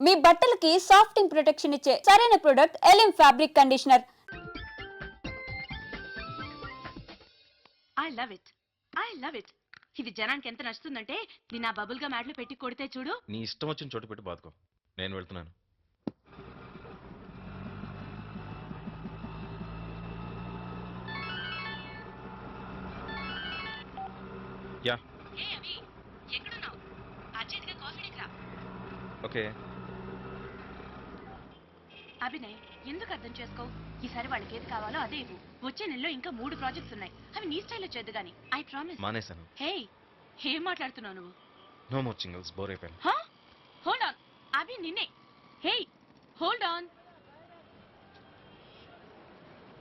మీ బట్టలకి సాఫ్టింగ్ ప్రొటెక్షన్ ఇచ్చే సరైన product ఎలిమ్ fabric conditioner I love it I love it ఇది జనానికి ఎంత నచ్చుతుందంటే నేను ఆ బబుల్గా మ్యాట్లు పెట్టి కొడితే చూడు. నీ ఇష్టం వచ్చిన చోటు పెట్టి బాదుకో. నేను వెళ్తున్నాను. యా. ఏ అవి. ఎక్కడున్నావు? అర్జెంట్గా కాఫీ రా. ఓకే. అభినయ్ ఎందుకు అర్థం చేసుకోవు ఈసారి వాళ్ళకి ఏది కావాలో అదే ఇవ్వు. వచ్చే నెలలో ఇంకా మూడు ప్రాజెక్ట్స్ ఉన్నాయి. అవి నీ స్టైల్లో చేద్దు గాని. ఐ ప్రామిస్ మానేశాను. హే ఏం మాట్లాడుతున్నావు నువ్వు? నో మోర్ సింగిల్స్ బోర్ అయిపోయాను. హా హోల్డ్ ఆన్ అభి నిన్నే. Hey hold on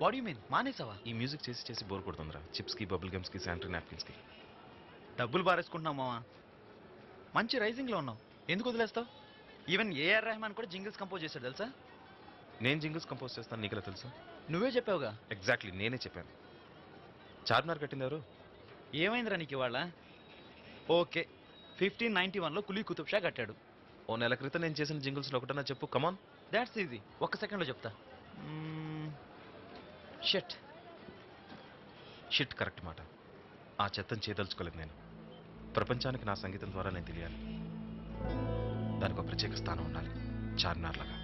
what you mean మానేసావా? ఈ మ్యూజిక్ చేసి చేసి బోర్ కొడుతుందిరా. చిప్స్కి బబుల్ గమ్స్కి శానిటరీ నాప్కిన్స్కి డబ్బులు బారేసుకుంటున్నావు మావా. మంచి రైజింగ్లో ఉన్నావు. ఎందుకు వదిలేస్తావు? ఈవెన్ ఏఆర్ రెహమాన్ కూడా జింగిల్స్ కంపోజ్ చేశాడు తెలుసా? నేను జింగిల్స్ కంపోజ్ చేస్తాను నీకు తెలుసా? నువ్వే చెప్పావుగా. ఎగ్జాక్ట్లీ నేనే చెప్పాను. చార్మినార్ కట్టింది ఎవరు? ఏమైందిరా నీకు ఇవాళ? ఓకే. ఫిఫ్టీన్ నైన్టీ వన్లో కులీ కుతుబ్ షా కట్టాడు. ఓ నెల క్రితం నేను చేసిన జింగిల్స్లో ఒకటన్నా చెప్పు కమాన్ దాట్స్ ఈజీ ఒక్క సెకండ్లో చెప్తా. షట్ షిట్ కరెక్ట్ మాట. ఆ చెత్తను చేయదలుచుకోలేదు నేను. ప్రపంచానికి నా సంగీతం ద్వారా నేను తెలియాలి. దానికి ఒక ప్రత్యేక స్థానం ఉండాలి. చార్మినార్ లాగా.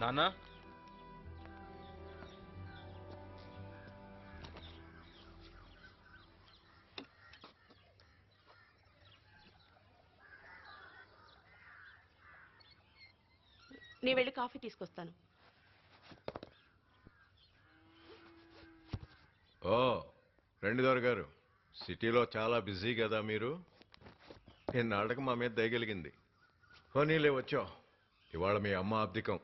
నాన్న? నీ వెళ్ళి కాఫీ తీసుకొస్తాను. ఓ రెండుదొర గారు సిటీలో చాలా బిజీ కదా మీరు? నిన్నాళ్ళకి మా మీద దయగలిగింది పోనీలే వచ్చావు ఇవాళ మీ అమ్మ అబ్దికం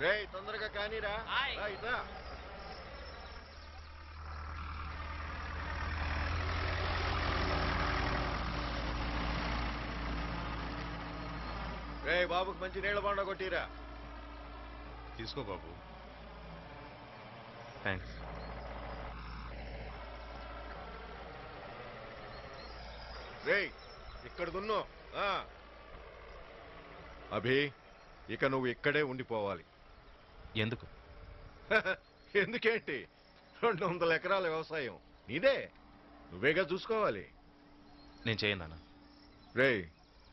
రేయ్ తొందరగా కానీరా. రా, ఇట్రా. రేయ్ బాబుకి మంచి నీళ్ళ బాండ కొట్టిరా. తీసుకో బాబు. థ్యాంక్స్ రేయ్ ఇక్కడ దున్ను ఆ. అభి ఇక నువ్వు ఇక్కడే ఉండిపోవాలి. ఎందుకు? ఎందుకేంటి? రెండు వందల ఎకరాల వ్యవసాయం. నీదే? నువ్వేగా చూసుకోవాలి. నేను చేయను రేయ్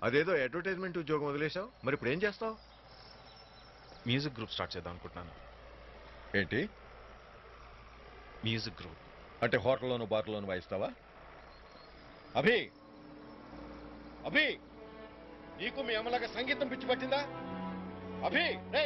అదేదో అడ్వర్టైజ్మెంట్ ఉద్యోగం వదిలేశావు? మరి ఇప్పుడు ఏం చేస్తావు? మ్యూజిక్ గ్రూప్ స్టార్ట్ చేద్దాం అనుకుంటున్నాను. ఏంటి? Music group. అంటే హోటల్లోను బార్లోను వాయిస్తావా? అభి! అభి! నీకు మీ అమ్మలాగా సంగీతం పిచ్చి పట్టిందా? అభి రే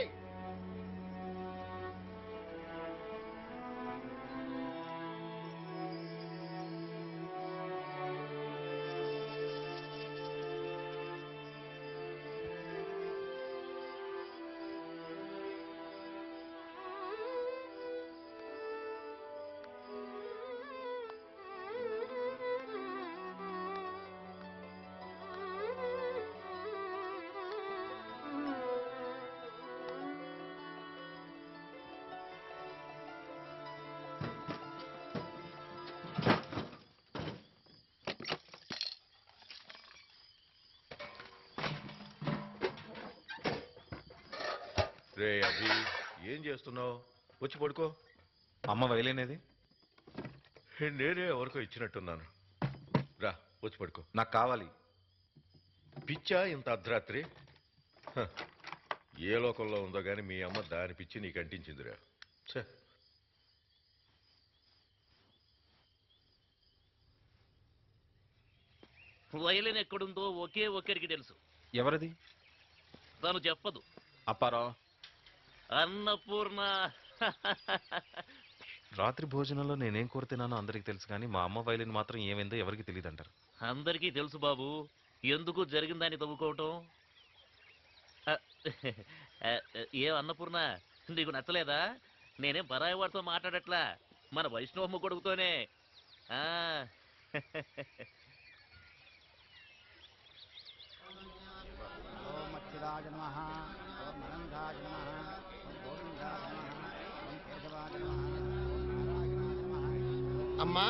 రే అభి ఏం చేస్తున్నావు? వచ్చి పడుకో. అమ్మ వైలేనేది? నేనే ఎవరికో ఇచ్చినట్టున్నాను. రా వచ్చి పడుకో. నాకు కావాలి. పిచ్చా ఇంత అర్ధరాత్రి? హ, ఏ లోకంలో ఉందో గాని మీ అమ్మ దాని పిచ్చి నీకు అంటించిందిరా. ఛే. వైలిన్ ఎక్కడుందో ఒకే ఒక్కరికి తెలుసు. ఎవరిది? తను చెప్పదు. అప్పారావు. అన్నపూర్ణ. రాత్రి భోజనంలో నేనేం కూర తిన్నానో అందరికీ తెలుసు కానీ మా అమ్మ వైలిన్ మాత్రం ఏమైందో ఎవరికి తెలియదు అంటారు అందరికీ తెలుసు బాబు. ఎందుకు జరిగిందని తవ్వుకోవటం? ఏ అన్నపూర్ణ నీకు నచ్చలేదా? నేనేం పరాయి వాడితో మాట్లాడట్లా? మన వైష్ణవమ్మ కొడుకుతోనే. ఆ. ఓం నమ. ఓం నమ. అమ్మా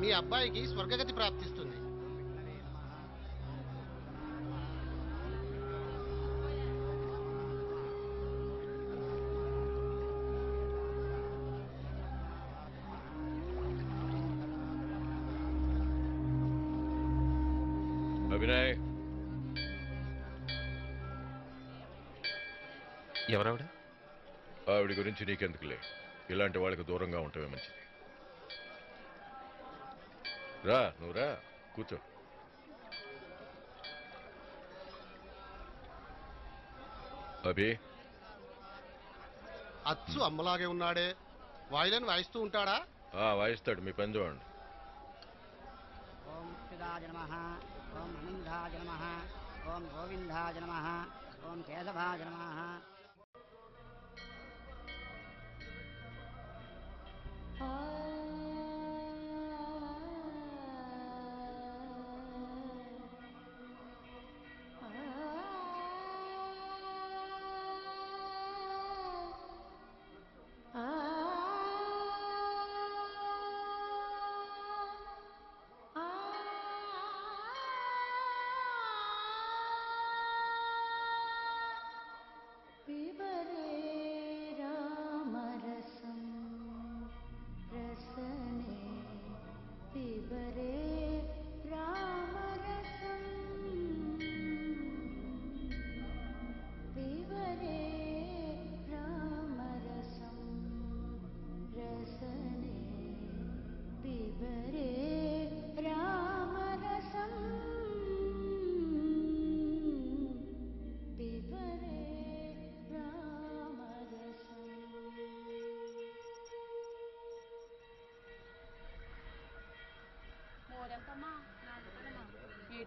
మీ అబ్బాయికి స్వర్గగతి ప్రాప్తిస్తుంది. అభినయ్. ఎవరావిడ? ఆవిడ గురించి నీకెందుకులే? ఇలాంటి వాళ్ళకి దూరంగా ఉండటమే మంచిది. రా నువ్వు రా కూర్చో. అభి? అచ్చు అమ్మలాగే ఉన్నాడే. వాయిలన్ వాయిస్తూ ఉంటాడా? ఆ, వాయిస్తాడు మీ పని చూడండి. ఓం అచ్యుతాయ నమ ఓం అనంతాయ నమ ఓం గోవిందాయ నమ ఓం కేశవాయ నమ. all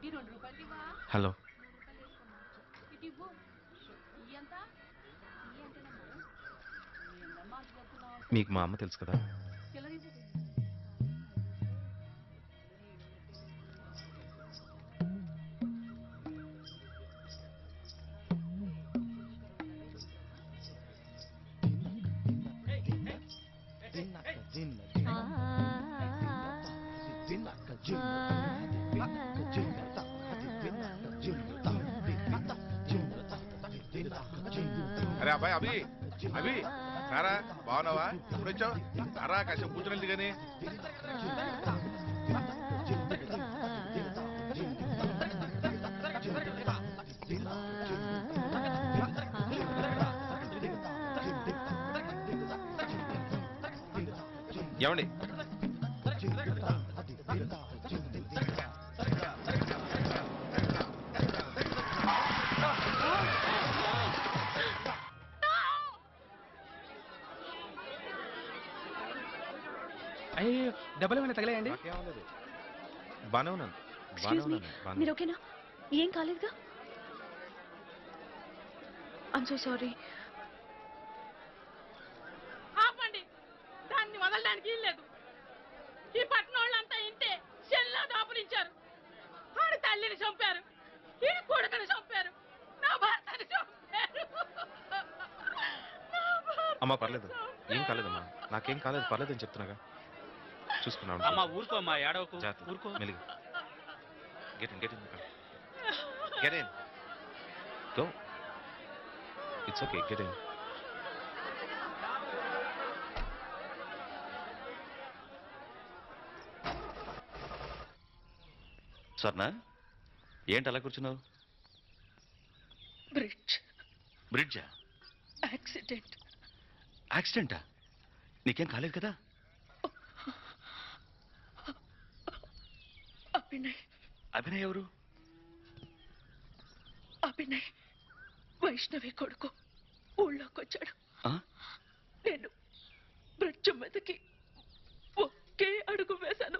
చెప్తున్నావు మీకు మా అమ్మ తెలుసు కదా చిల్లర ఇవ్వు అరే అబ్బాయి అభి అభి రారా బాగున్నావా? ఇప్పుడు వచ్చావు? రారా కాసేపు కూర్చున్నది కానీ ఏమండి? అయ్యో డబ్బులు ఏమైనా తగిలాయండి? బానే ఉన్నాను బానే ఎక్స్క్యూజ్ మీ ఉన్నాను బానే మీరు ఓకేనా? ఏం కాలేదుగా? ఐమ్ సో సారీ ఆపండి. దాన్ని వదలడానికి లేదు. ఈ పట్టణం వాళ్ళంతా ఇంటే చెల్లా దాపురించారు ఆడి తల్లిని చంపారు. ఈ కొడుకుని చంపారు. నా భర్తని చంపారు. నా భర్తని అమ్మా పర్లేదు. ఏం. కాలేదమ్మా? నాకేం కాలేదు పర్లేదని చెప్తున్నాగా. చూసుకున్నాం అమ్మా ఊరుకో అమ్మా ఏడవకు. ఊరుకో. మెలిగి get in get in get in go it's okay get in Swarna ఏంటి అలా కూర్చున్నావు? బ్రిడ్జ్. బ్రిడ్జా? యాక్సిడెంట్. యాక్సిడెంటా? నీకేం కాలేదు కదా? అభినయ్ ఎవరు? అభినయ్ వైష్ణవి కొడుకు. ఊళ్ళోకి వచ్చాడు ఆ? నేను బ్రిడ్జ్ మీదకి ఒకే అడుగు వేశాను.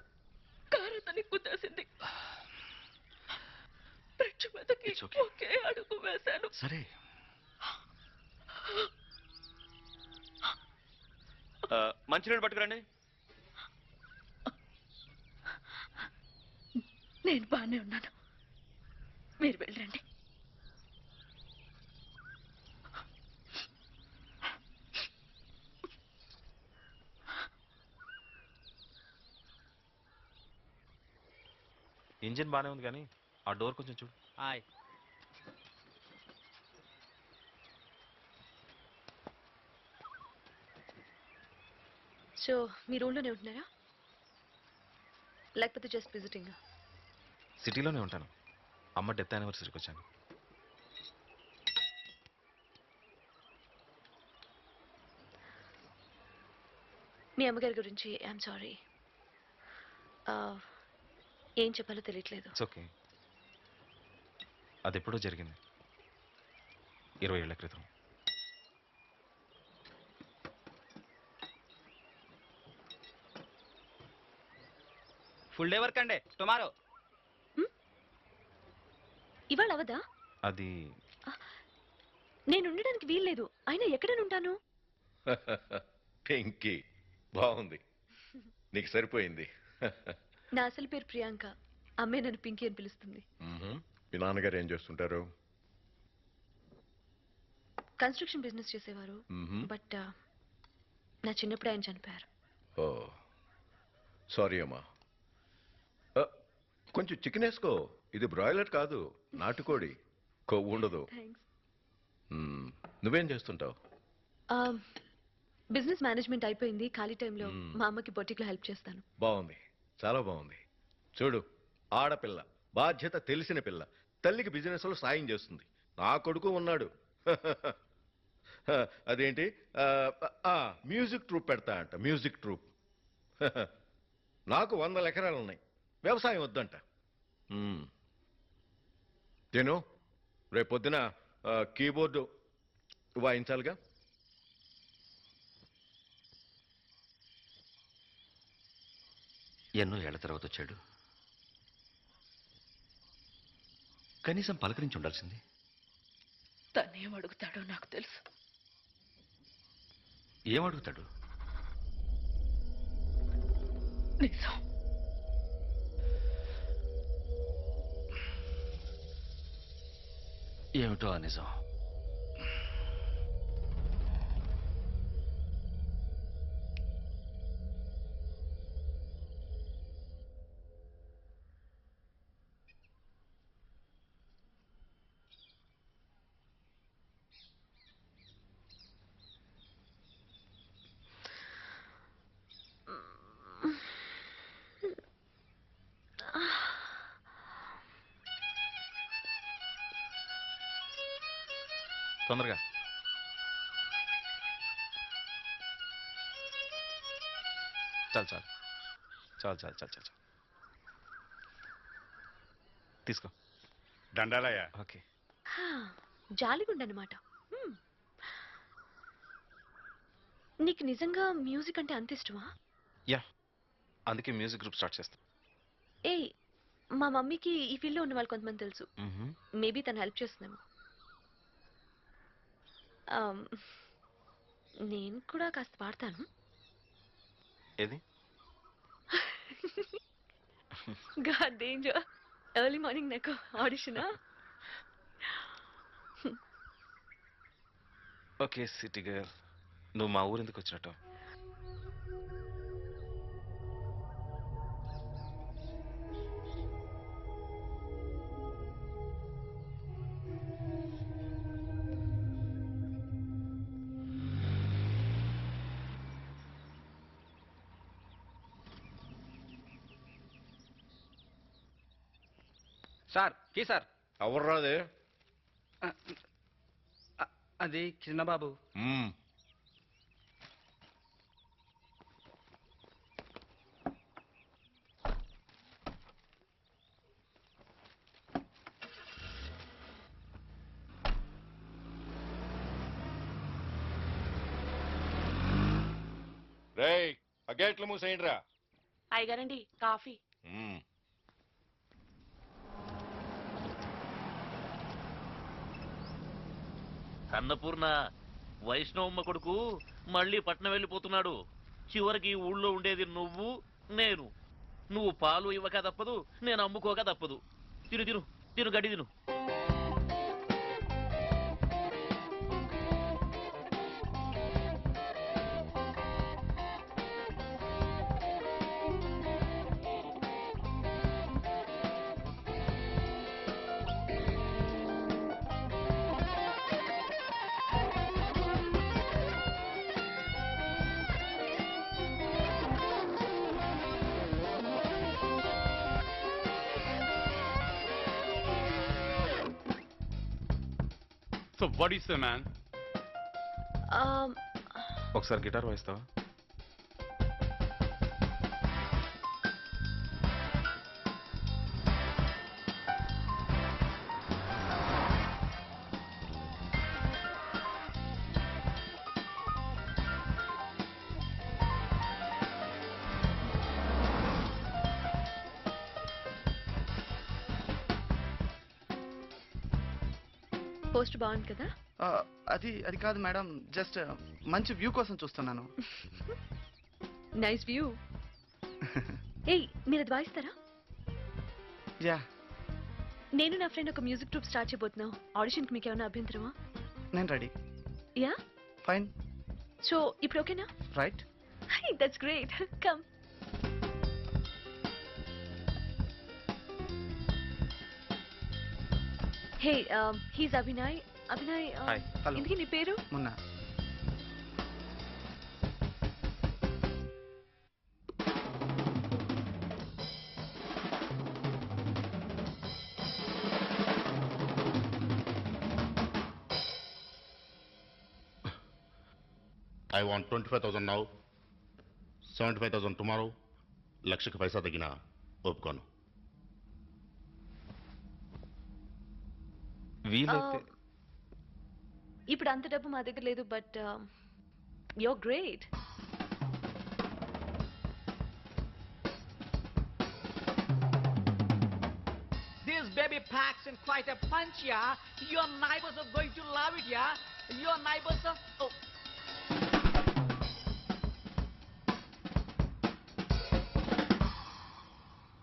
కారు అతని కుదేసింది బ్రిడ్జ్ మీదకి. ఒకే అడుగు వేశాను. సరే. మంచినీళ్ళు పట్టుకురండి. నేను బాగానే ఉన్నాను. మీరు వెళ్ళండి. ఇంజిన్ బాగానే ఉంది కానీ ఆ డోర్ కొంచెం చూడు. హాయ్. సో మీ రూమ్లోనే ఉంటున్నారా? లేకపోతే జస్ట్ విజిటింగ్ సిటీలోనే ఉంటాను. అమ్మ డెత్ యానివర్సరీకి వచ్చాను. మీ అమ్మగారి గురించి ఐఎమ్ సారీ ఏం చెప్పాలో తెలియట్లేదు. ఇట్స్ ఓకే అది ఎప్పుడో జరిగింది. ఇరవై ఏళ్ళ క్రితం. ఫుల్ డే వర్క్ అండి. టుమారో ఇవాళ అవదా? అది నేను ఉండడానికి వీల్లేదు. అయినా ఎక్కడ ఉంటాను? పింకీ బాగుంది. నీకు సరిపోయింది. నా అసలు పేరు ప్రియాంక. అమ్మే నన్ను పింకీ అని పిలుస్తుంది. మీ నాన్నగారు ఏం చేస్తుంటారు? కన్స్ట్రక్షన్ బిజినెస్ చేసేవారు. బట్ నా చిన్నప్పుడు ఆయన చనిపోయారు. ఓ సారీ అమ్మా. కొంచెం చికెన్ వేసుకో. ఇది బ్రాయిలర్ కాదు నాటుకోడి. కొవ్వు ఉండదు. మ్మ్. నువ్వేం చేస్తుంటావు? బిజినెస్ మేనేజ్మెంట్ అయిపోయింది ఖాళీ టైంలో. మా అమ్మకి బొటిక్లో హెల్ప్ చేస్తాను. బాగుంది చాలా బాగుంది. చూడు ఆడపిల్ల బాధ్యత తెలిసిన పిల్ల తల్లికి బిజినెస్లో సాయం చేస్తుంది. నా కొడుకు ఉన్నాడు. అదేంటి? ఆ, ఆ, మ్యూజిక్ ట్రూప్ పెడతా అంట మ్యూజిక్ ట్రూప్. నాకు వందల ఎకరాలు ఉన్నాయి వ్యవసాయం వద్దంట. మ్మ్. నేను రేపొద్దున కీబోర్డు వాయించాలిగా? ఎన్నో ఏళ్ళ తర్వాత వచ్చాడు. కనీసం పలకరించి ఉండాల్సింది. తనేం అడుగుతాడో నాకు తెలుసు. ఏం అడుగుతాడు? నిజం. ఏమిటో ఆ నిజం? తొందరగా. చాలు చాలు. చాలు చాలు చాలు చాలు చాలు. తీసుకో. దండాలయ్య. ఓకే. జాలిగుండనమాట. నీకు నిజంగా మ్యూజిక్ అంటే అంత ఇష్టమా? యా. అందుకే మ్యూజిక్ గ్రూప్ స్టార్ట్ చేస్తాం. ఏయ్ మా మమ్మీకి ఈ ఫీల్డ్లో ఉన్న వాళ్ళు కొంతమంది తెలుసు. మేబీ తను హెల్ప్ చేస్తుందేమో. నేను కూడా కాస్త ఏది? గాడ్ డేంజర్ ఎర్లీ మార్నింగ్ నాకు ఆడిషనా ఓకే సిటీ గర్ల్. నువ్వు మా ఊరు ఎందుకు వచ్చినట్టు? సార్ కీ సార్. ఎవర్రాదే? అది చిన్నబాబు. రేయ్ ఆ గేట్లు మూసేయండి రా అయ్యగారండి కాఫీ. అన్నపూర్ణ వైష్ణవమ్మ కొడుకు మళ్ళీ పట్నం వెళ్ళిపోతున్నాడు. చివరికి ఊళ్ళో ఉండేది నువ్వు నేను. నువ్వు పాలు ఇవ్వక తప్పదు నేను అమ్ముకోక తప్పదు. తిను తిను తిను గడి తిను. Do you say, man? ఒకసారి గిటార్ వాయిస్తావా పోస్ట్ బాగుంది కదా? అది అది కాదు మేడం. జస్ట్ మంచి వ్యూ కోసం చూస్తున్నాను. నైస్ వ్యూ ఏయ్ మీరు అది వాయిస్తారా? యా నేను నా ఫ్రెండ్ ఒక మ్యూజిక్ గ్రూప్ స్టార్ట్ చేయబోతున్నాం. ఆడిషన్కి మీకు ఏమైనా అభ్యంతరమా? నేను రెడీ. యా ఫైన్ సో ఇప్పుడు ఓకేనా? Right that's great come hey he's Abhinay Abhinay um, hi hello ఇంతకీ నీ పేరు? మొన్న. I want twenty five thousand now seventy five thousand tomorrow లక్షకి పైసా తగ్గిన ఒప్పుకోను వీలైతే Uh, ఇప్పుడు అంత డబ్బు మా దగ్గర లేదు but yo great This baby packs in quite a punch, yeah. Your neighbors are going to love it, yeah. Your neighbors are. Oh.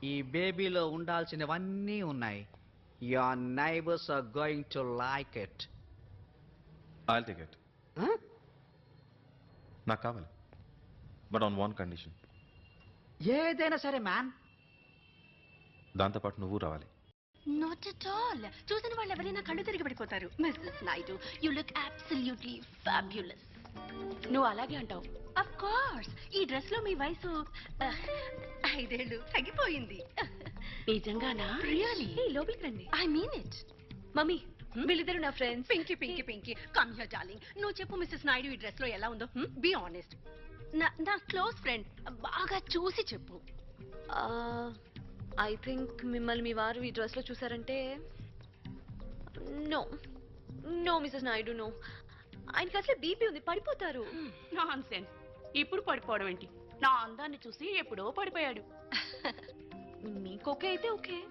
ఈ బేబీలో ఉండాల్సినవన్నీ ఉన్నాయి your neighbours are going to like it I'll take it నాకు కావాలి. But on one condition ఏదైనా సరే man దాంతోపాటు నువ్వు రావాలి. నాట్ అట్ ఆల్ చూసిన వాళ్ళు ఎవరైనా కళ్ళు తిరిగి పడిపోతారు. Mrs Naidu you look absolutely fabulous నువ్వు అలాగే అంటావు. అఫ్ కోర్స్ ఈ డ్రెస్లో మీ వయసు ఆ, ఐదేళ్ళు తగ్గిపోయింది. నిజంగానా? రియలీ హే లోపలికి రండి. ఐ మీన్ ఇట్ మమ్మీ వీళ్ళిద్దరు నా friends Pinky Pinky Pinky come here darling నువ్వు చెప్పు మిస్సెస్ నాయుడు ఈ డ్రెస్లో ఎలా ఉందో. బి ఆనెస్ట్ నా నా క్లోజ్ ఫ్రెండ్ బాగా చూసి చెప్పు. ఐ థింక్ మిమ్మల్ని మీ వారు ఈ డ్రెస్లో చూసారంటే no no Mrs Naidu no ఆయనకి అసలు బీపీ ఉంది పడిపోతారు. నాన్ సెన్స్ ఇప్పుడు పడిపోవడం ఏంటి? నా అందాన్ని చూసి ఎప్పుడో పడిపోయాడు. మీకు ఓకే అయితే ఓకే.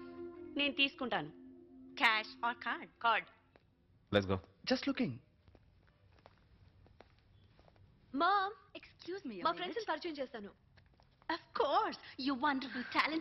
నేను తీసుకుంటాను. Cash or card? Card. Let's go just looking ma'am excuse me మా ఫ్రెండ్స్ పరిచయం చేస్తాను. Of course, you wonderful, talented